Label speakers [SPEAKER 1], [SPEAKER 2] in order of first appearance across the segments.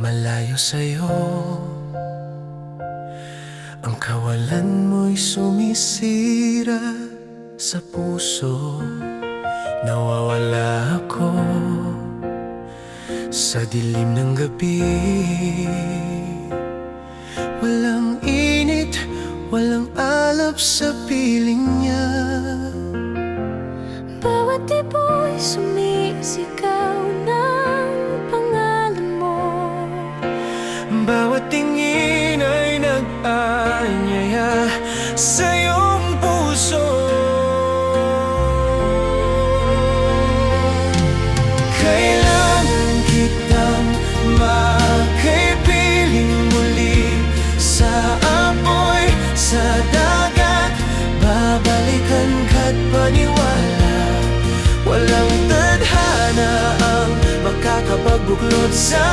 [SPEAKER 1] malayo sa'yo. Ang kawalan mo'y sumisira sa puso. Nawawala ako sa dilim ng gabi. Walang init, walang alap sa piling niya.
[SPEAKER 2] Bawat ibo'y sumisigaw
[SPEAKER 1] makakapagbuklod sa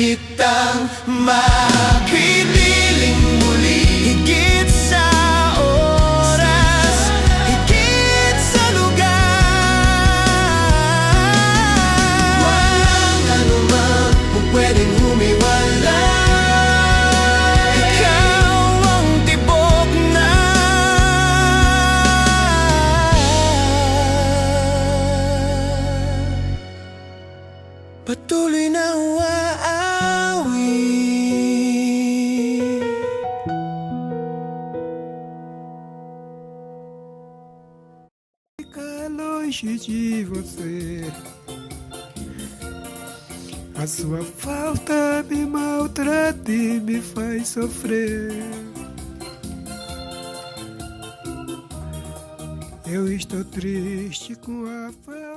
[SPEAKER 1] kitang mapipiling muli. Higit sa oras, higit sa lugar. Walang anumang pwedeng humiwala Ikaw ang tibok na Patuloy na uaawi
[SPEAKER 3] longe de você. A sua falta me maltrata e me faz sofrer. Eu estou triste com a falta.